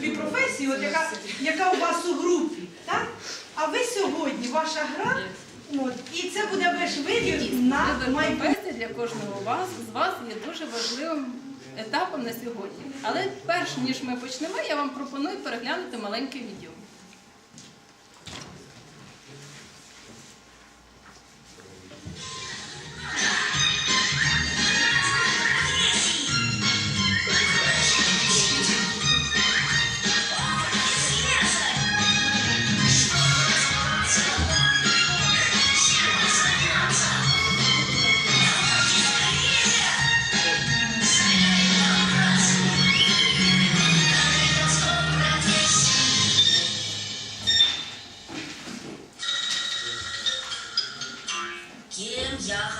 собі професію, от яка, яка у вас у групі, так? А ви сьогодні, ваша гра, от, і це буде ваш вибір на майбутнє. для кожного вас з вас є дуже важливим етапом на сьогодні. Але перш ніж ми почнемо, я вам пропоную переглянути маленьке відео.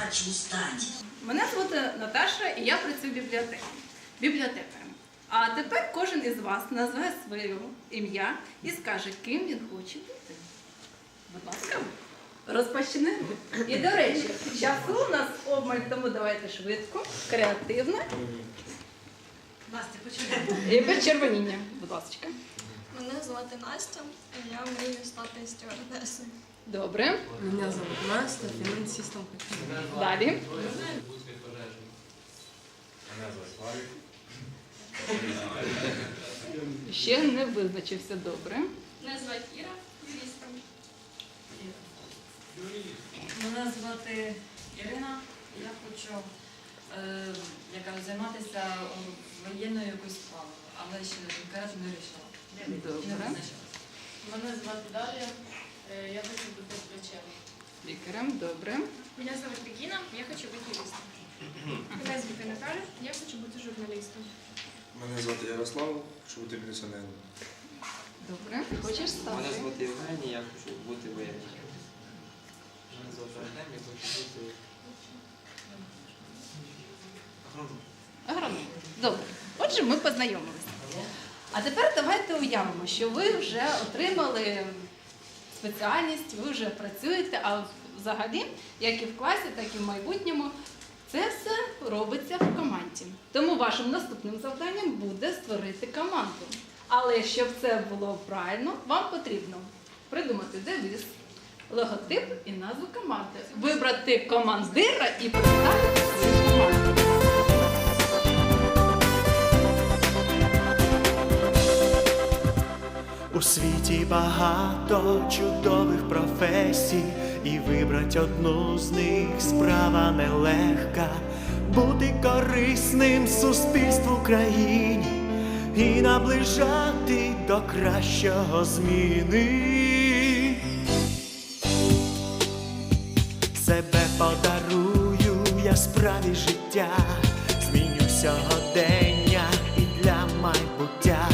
Хочу стать? Мене звати Наташа і я працюю в бібліотеці. бібліотекарем. А тепер кожен із вас назве своє ім'я і скаже, ким він хоче бути. Будь ласка, розпочнемо. І до речі, часу у нас обмаль, тому давайте швидко, креативно Настя, починай. і без червоніння. Будь ласка. Мене звати Настя, і я мрію стати стюардесою. Добре. Меня зовут Настя, финансистом хочу. Далі. Мене звати Славік. Ще не визначився добре. Мене звати Іра, юристка. Мене звати Ірина. Я хочу е, займатися воєнною якоюсь справою, але ще конкретно не вирішила. Не Добре. визначилася. Мене звати Дар'я, е, я хочу бути врачем. Лікарем, добре. Мене звати Регіна, я хочу бути юристом. Мене звати Наталя, я хочу бути журналістом. Мене звати Ярослав, хочу бути міліціонером. Добре. Хочеш стати? Мене звати Євгеній, я хочу бути воєнним. Мене звати Артем, я хочу бути агрономом. Агроном. Добре. Отже, ми познайомилися. А тепер давайте уявимо, що ви вже отримали спеціальність, ви вже працюєте, а взагалі, як і в класі, так і в майбутньому, це все робиться в команді. Тому вашим наступним завданням буде створити команду. Але щоб це було правильно, вам потрібно придумати девіз, логотип і назву команди, вибрати командира і представити свою команду. У світі багато чудових професій, і вибрать одну з них справа нелегка, бути корисним суспільству країні і наближати до кращого зміни. Себе подарую я справі життя, зміню сьогодення і для майбуття.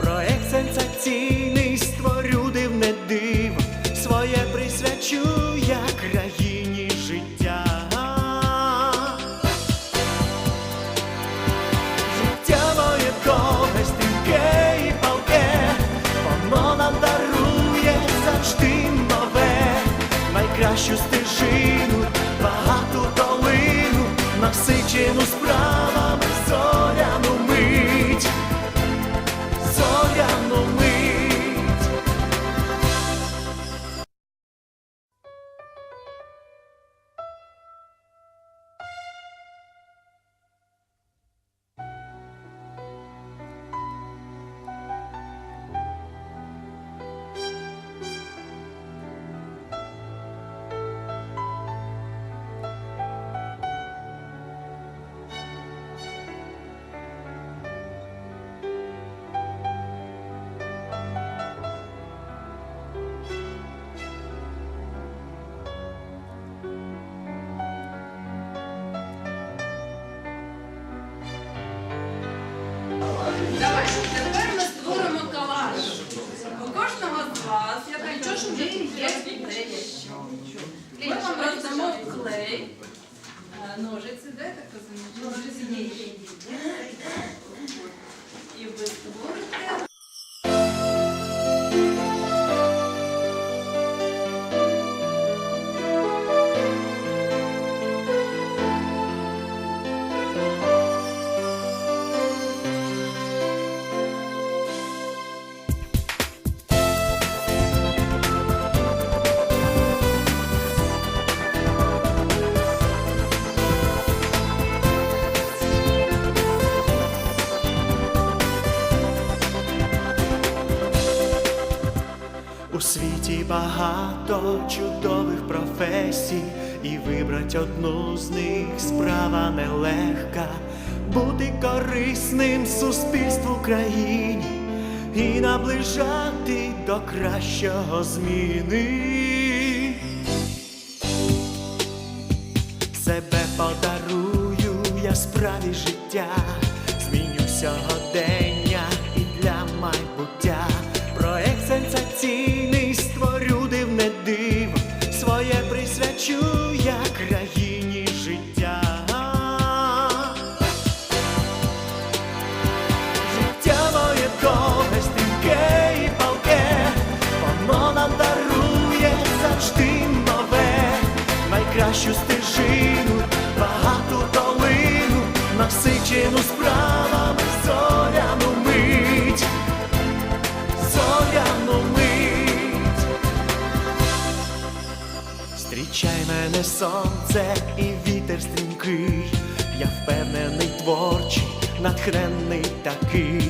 Проект сенсаційний you. Вас, ж що є дещо. Ми вам роздамо клей. Е, Ножиці, де так розумію? У світі багато чудових професій, і вибрать одну з них справа нелегка, бути корисним суспільству країні і наближати до кращого зміни. Себе подарую я справі життя, зміню найкращу стежину, багату долину, насичену справами зоряну мить, зоряну мить. Зустрічай мене сонце і вітер стрімкий, я впевнений творчий, натхненний такий.